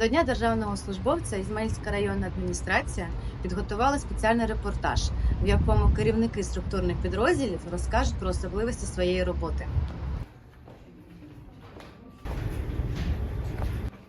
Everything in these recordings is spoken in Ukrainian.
До Дня державного службовця Ізмаїльська районна адміністрація підготувала спеціальний репортаж, в якому керівники структурних підрозділів розкажуть про особливості своєї роботи.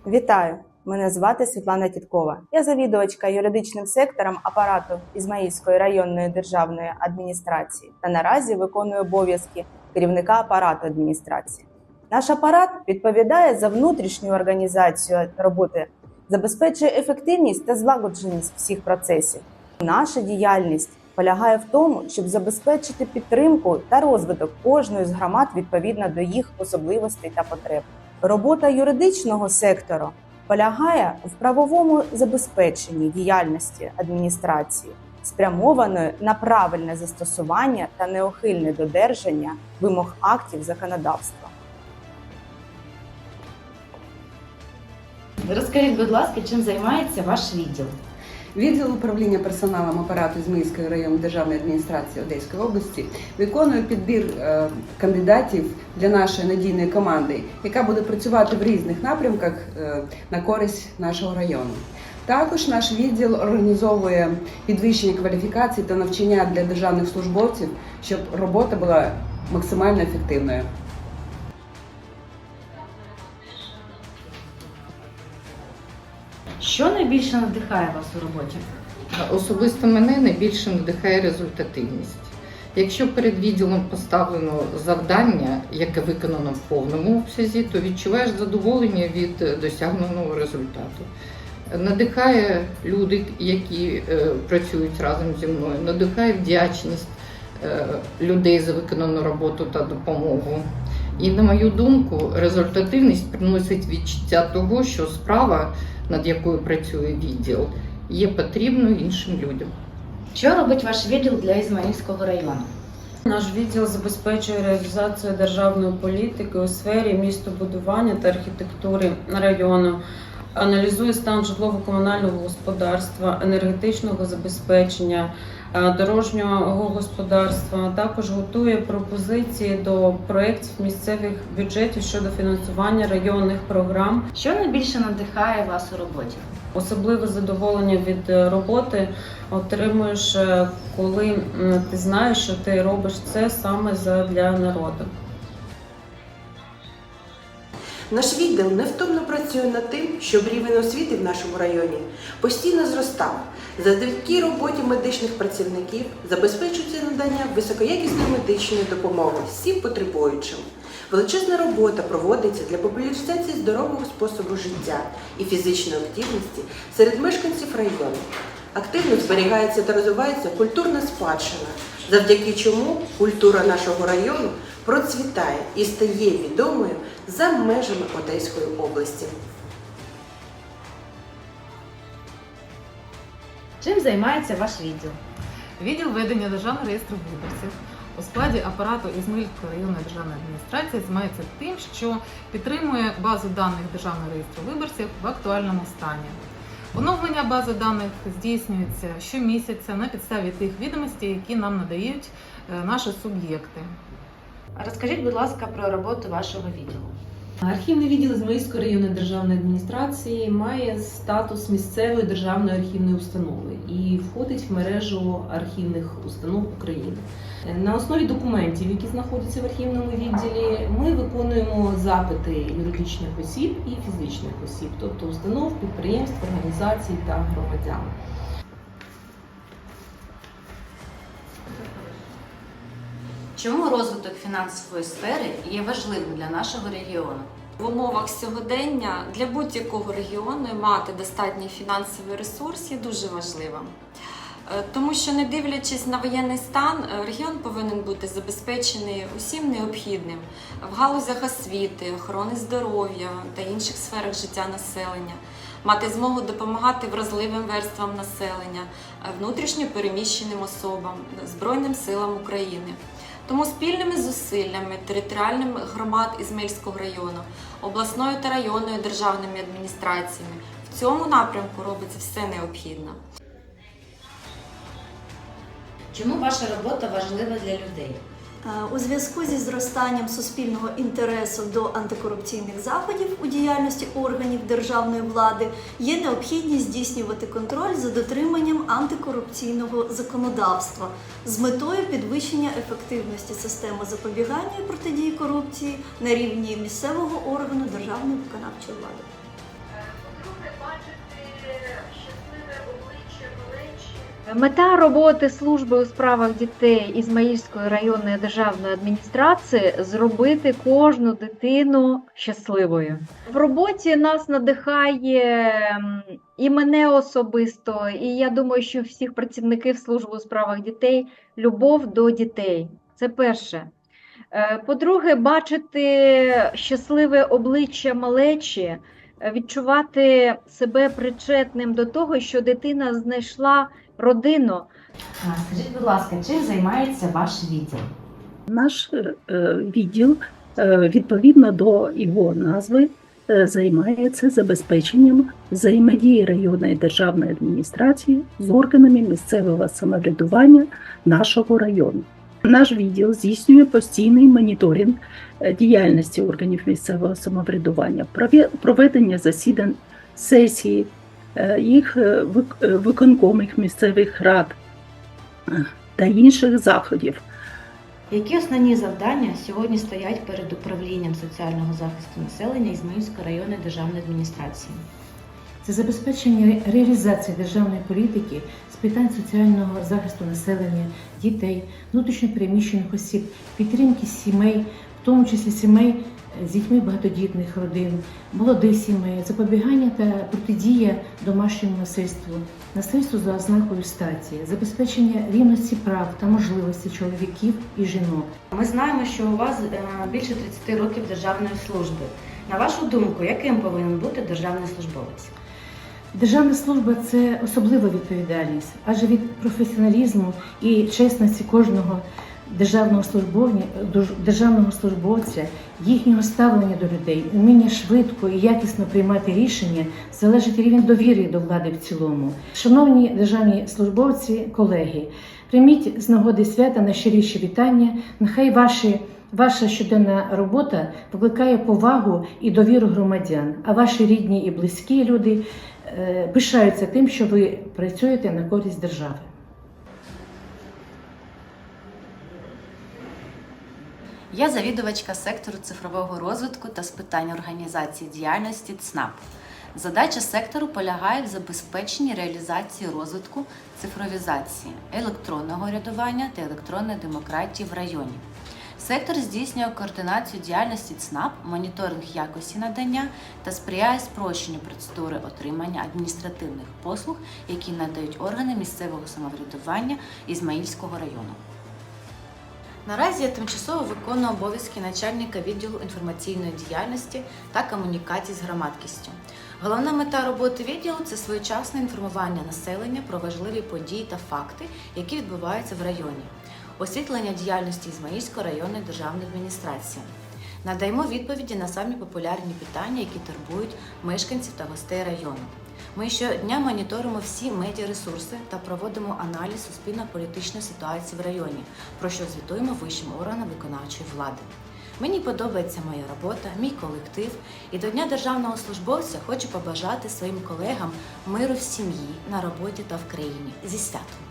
Вітаю! Мене звати Світлана Тіткова. Я завідувачка юридичним сектором апарату Ізмаїльської районної державної адміністрації та наразі виконую обов'язки керівника апарату адміністрації. Наш апарат відповідає за внутрішню організацію роботи, забезпечує ефективність та злагодженість всіх процесів. Наша діяльність полягає в тому, щоб забезпечити підтримку та розвиток кожної з громад відповідно до їх особливостей та потреб. Робота юридичного сектору полягає в правовому забезпеченні діяльності адміністрації, спрямованої на правильне застосування та неухильне додержання вимог актів законодавства. Розкажіть, будь ласка, чим займається ваш відділ? Відділ управління персоналом апарату Ізмаїльської районної державної адміністрації Одеської області виконує підбір е, кандидатів для нашої надійної команди, яка буде працювати в різних напрямках е, на користь нашого району. Також наш відділ організовує підвищення кваліфікації та навчання для державних службовців, щоб робота була максимально ефективною. Що найбільше надихає вас у роботі? Особисто мене найбільше надихає результативність. Якщо перед відділом поставлено завдання, яке виконано в повному обсязі, то відчуваєш задоволення від е, досягненого результату. Надихає люди, які е, працюють разом зі мною, надихає вдячність е, людей за виконану роботу та допомогу. І на мою думку, результативність приносить відчуття того, що справа, над якою працює відділ, є потрібною іншим людям. Що робить ваш відділ для Ізмаїльського району? Наш відділ забезпечує реалізацію державної політики у сфері містобудування та архітектури району, аналізує стан житлово-комунального господарства, енергетичного забезпечення, е, дорожнього господарства. Також готує пропозиції до проєктів місцевих бюджетів щодо фінансування районних програм. Що найбільше надихає вас у роботі? Особливе задоволення від роботи отримуєш, е, коли ти знаєш, що ти робиш це саме для народу. Наш відділ невтомно працює над тим, щоб рівень освіти в нашому районі постійно зростав. Завдяки роботі медичних працівників забезпечується надання високоякісної медичної допомоги всім потребуючим. Величезна робота проводиться для популяризації здорового способу життя і фізичної активності серед мешканців району. Активно зберігається та розвивається культурна спадщина, завдяки чому культура нашого району процвітає і стає відомою за межами Одеської області. Чим займається ваш відділ? Відділ ведення державного реєстру виборців у складі апарату Ізмаїльської районної державної адміністрації займається тим, що підтримує базу даних державного реєстру виборців в актуальному стані. Оновлення бази даних здійснюється щомісяця на підставі тих відомостей, які нам надають е, наші суб'єкти. Розкажіть, будь ласка, про роботу вашого відділу. Архівний відділ Ізмаїльської районної державної адміністрації має статус місцевої державної архівної установи і входить в мережу архівних установ України. На основі документів, які знаходяться в архівному відділі, ми виконуємо запити юридичних осіб і фізичних осіб, тобто установ, підприємств, організацій та громадян. Чому розвиток фінансової сфери є важливим для нашого регіону? В умовах сьогодення для будь-якого регіону мати достатній фінансовий ресурс є дуже важливим. Е, Тому що, не дивлячись на воєнний стан, е, регіон повинен бути забезпечений усім необхідним в галузях освіти, охорони здоров'я та інших сферах життя населення, мати змогу допомагати вразливим верствам населення, е, внутрішньо переміщеним особам, Збройним силам України. Тому спільними зусиллями територіальних громад Ізмельського району, обласною та районною державними адміністраціями в цьому напрямку робиться все необхідне. Чому ваша робота важлива для людей? Е, У зв'язку зі зростанням суспільного інтересу до антикорупційних заходів у діяльності органів державної влади є необхідність здійснювати контроль за дотриманням антикорупційного законодавства з метою підвищення ефективності системи запобігання і протидії корупції на рівні місцевого органу державної виконавчої влади. Мета роботи служби у справах дітей Ізмаїльської районної державної адміністрації зробити кожну дитину щасливою. В роботі нас надихає і мене особисто, і я думаю, що всіх працівників служби у справах дітей любов до дітей. Це перше. Е, По-друге, бачити щасливе обличчя малечі, е, відчувати себе причетним до того, що дитина знайшла родину. Скажіть, будь ласка, чим займається ваш відділ? Наш е, відділ е, відповідно до його назви е, займається забезпеченням взаємодії районної державної адміністрації з органами місцевого самоврядування нашого району. Наш відділ здійснює постійний моніторинг діяльності органів місцевого самоврядування, прове- проведення засідань сесії, їх е, е, виконкомих місцевих рад е, та інших заходів. Які основні завдання сьогодні стоять перед управлінням соціального захисту населення Ізмаїльської районної державної адміністрації? Це забезпечення реалізації державної політики з питань соціального захисту населення, дітей, внутрішньопереміщених осіб, підтримки сімей, в тому числі сімей з дітьми багатодітних родин, молодих сімей, запобігання та протидія домашньому насильству, насильству за ознакою статі, забезпечення рівності прав та можливостей чоловіків і жінок. Ми знаємо, що у вас е, більше 30 років державної служби. На вашу думку, яким повинен бути державний службовець? Державна служба це особлива відповідальність, адже від професіоналізму і чесності кожного державного службовні- державного службовця, їхнього ставлення до людей, уміння швидко і якісно приймати рішення залежить рівень довіри до влади в цілому. Шановні державні службовці, колеги, прийміть з нагоди свята найщиріші вітання. Нехай ваші Ваша щоденна робота викликає повагу і довіру громадян, а ваші рідні і близькі люди е, пишаються тим, що ви працюєте на користь держави. Я завідувачка сектору цифрового розвитку та з питань організації діяльності ЦНАП. Задача сектору полягає в забезпеченні реалізації розвитку цифровізації, електронного рядування та електронної демократії в районі. Сектор здійснює координацію діяльності ЦНАП, моніторинг якості надання та сприяє спрощенню процедури отримання адміністративних послуг, які надають органи місцевого самоврядування Ізмаїльського району. Наразі я тимчасово виконую обов'язки начальника відділу інформаційної діяльності та комунікацій з громадкістю. Головна мета роботи відділу це своєчасне інформування населення про важливі події та факти, які відбуваються в районі, освітлення діяльності Ізмаїльської районної державної адміністрації. Надаємо відповіді на самі популярні питання, які турбують мешканців та гостей району. Ми щодня моніторимо всі медіаресурси та проводимо аналіз суспільно-політичної ситуації в районі, про що звітуємо вищим органам виконавчої влади. Мені подобається моя робота, мій колектив, і до Дня державного службовця хочу побажати своїм колегам миру в сім'ї, на роботі та в країні зі святом.